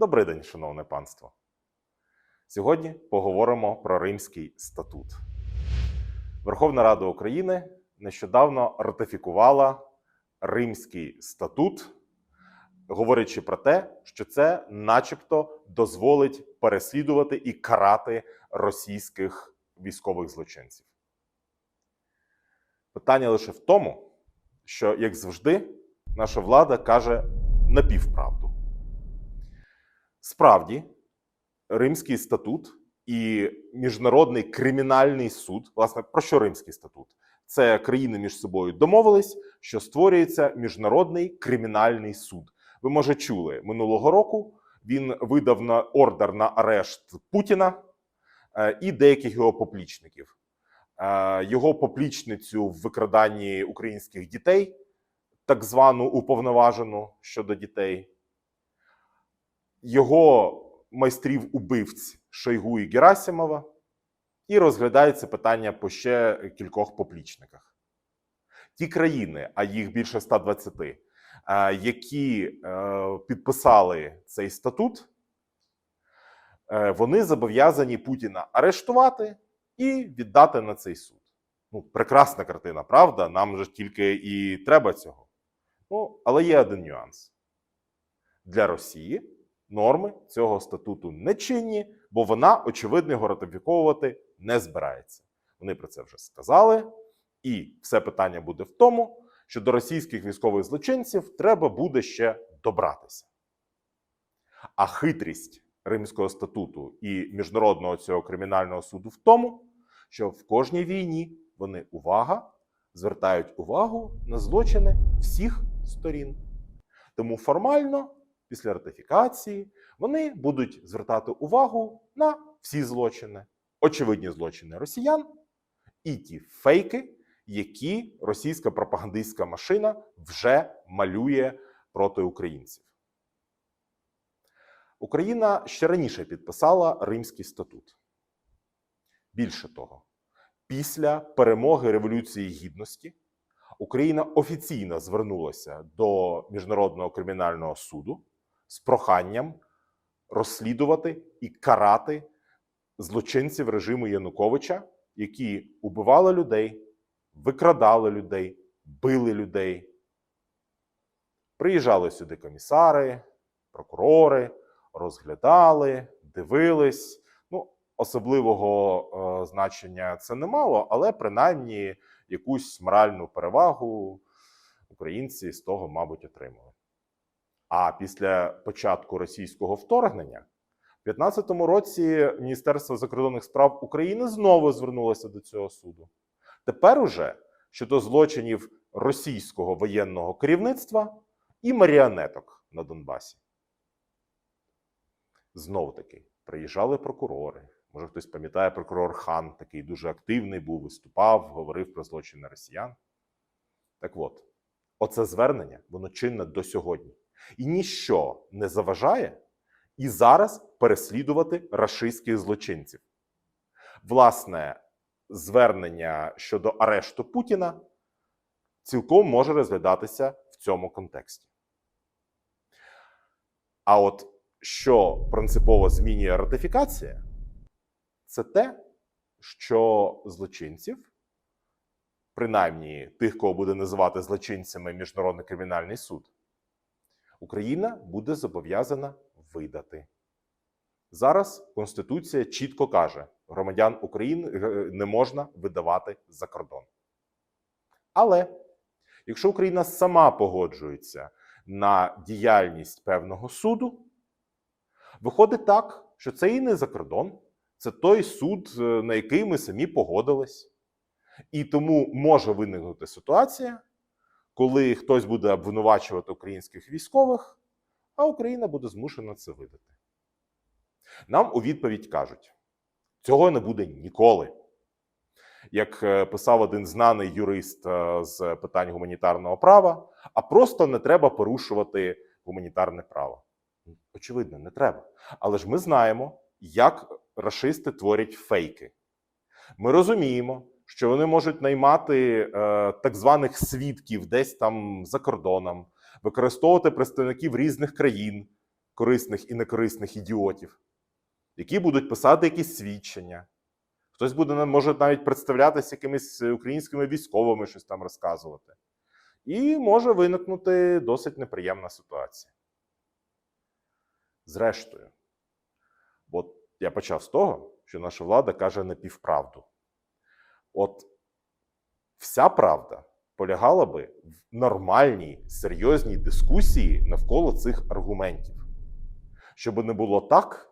Добрий день, шановне панство. Сьогодні поговоримо про Римський статут. Верховна Рада України нещодавно ратифікувала Римський статут, говорячи про те, що це, начебто, дозволить переслідувати і карати російських військових злочинців. Питання лише в тому, що, як завжди, наша влада каже напівправду. Справді, Римський статут і Міжнародний кримінальний суд, власне, про що Римський статут? Це країни між собою домовились, що створюється міжнародний кримінальний суд. Ви може чули минулого року. Він видав на ордер на арешт Путіна е, і деяких його поплічників. Е, Його поплічницю в викраданні українських дітей, так звану уповноважену щодо дітей, його майстрів убивць Шойгу і Герасимова, і розглядається питання по ще кількох поплічниках. Ті країни, а їх більше 120, е, які е, підписали цей статут, е, вони зобов'язані Путіна арештувати і віддати на цей суд. Ну, прекрасна картина, правда? Нам же тільки і треба цього. Ну, але є один нюанс. Для Росії норми цього статуту не чинні, бо вона, очевидно, його ратифіковувати не збирається. Вони про це вже сказали, і все питання буде в тому, що до російських військових злочинців треба буде ще добратися. А хитрість Римського статуту і Міжнародного цього кримінального суду в тому, що в кожній війні вони увага звертають увагу на злочини всіх сторін. Тому формально, після ратифікації, вони будуть звертати увагу на всі злочини, очевидні злочини росіян і ті фейки, які російська пропагандистська машина вже малює проти українців. Україна ще раніше підписала Римський статут. Більше того, після перемоги Революції Гідності Україна офіційно звернулася до Міжнародного кримінального суду з проханням розслідувати і карати злочинців режиму Януковича, які убивали людей, викрадали людей, били людей. Приїжджали сюди комісари, прокурори, розглядали, дивились. Ну, особливого е, значення це не мало, але принаймні якусь моральну перевагу українці з того, мабуть, отримали. А після початку російського вторгнення в 2015 році Міністерство закордонних справ України знову звернулося до цього суду. Тепер уже щодо злочинів російського воєнного керівництва і маріонеток на Донбасі. Знов таки приїжджали прокурори. Може, хтось пам'ятає, прокурор Хан такий дуже активний був, виступав, говорив про злочини росіян. Так от, оце звернення, воно чинне до сьогодні. І ніщо не заважає і зараз переслідувати рашистських злочинців. Власне, звернення щодо арешту Путіна цілком може розглядатися в цьому контексті. А от що принципово змінює ратифікація, це те, що злочинців, принаймні тих, кого буде називати злочинцями Міжнародний кримінальний суд, Україна буде зобов'язана видати. Зараз Конституція чітко каже, громадян України е, не можна видавати за кордон. Але якщо Україна сама погоджується на діяльність певного суду, виходить так, що це і не за кордон, це той суд, е, на який ми самі погодились. І тому може виникнути ситуація, коли хтось буде обвинувачувати українських військових, а Україна буде змушена це видати. Нам у відповідь кажуть: цього не буде ніколи. Як е, писав один знаний юрист е, з питань гуманітарного права, а просто не треба порушувати гуманітарне право. Очевидно, не треба. Але ж ми знаємо, як рашисти творять фейки. Ми розуміємо, що вони можуть наймати е, так званих свідків десь там за кордоном, використовувати представників різних країн, корисних і некорисних ідіотів, які будуть писати якісь свідчення. Хтось буде може навіть представлятися якимись українськими військовими, щось там розказувати. І може виникнути досить неприємна ситуація. Зрештою, от я почав з того, що наша влада каже напівправду. От вся правда полягала би в нормальній, серйозній дискусії навколо цих аргументів. Щоб не було так,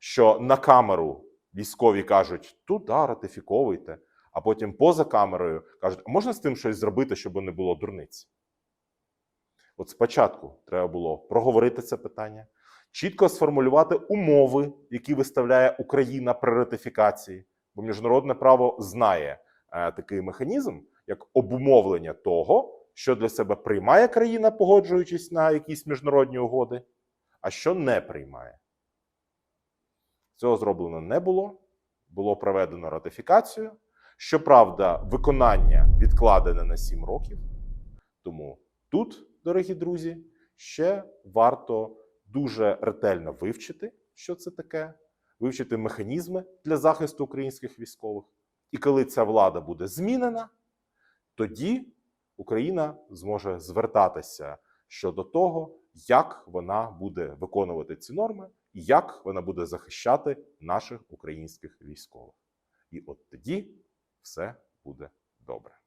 що на камеру військові кажуть, туди ратифіковуйте, а потім поза камерою кажуть, а можна з тим щось зробити, щоб не було дурниць? От спочатку треба було проговорити це питання, чітко сформулювати умови, які виставляє Україна при ратифікації, бо міжнародне право знає е, такий механізм, як обумовлення того, що для себе приймає країна, погоджуючись на якісь міжнародні угоди, а що не приймає. Цього зроблено не було. Було проведено ратифікацію. Щоправда, виконання відкладене на 7 років. Тому тут, дорогі друзі, ще варто дуже ретельно вивчити, що це таке, вивчити механізми для захисту українських військових. І коли ця влада буде змінена, тоді Україна зможе звертатися щодо того, як вона буде виконувати ці норми і як вона буде захищати наших українських військових. І от тоді все буде добре.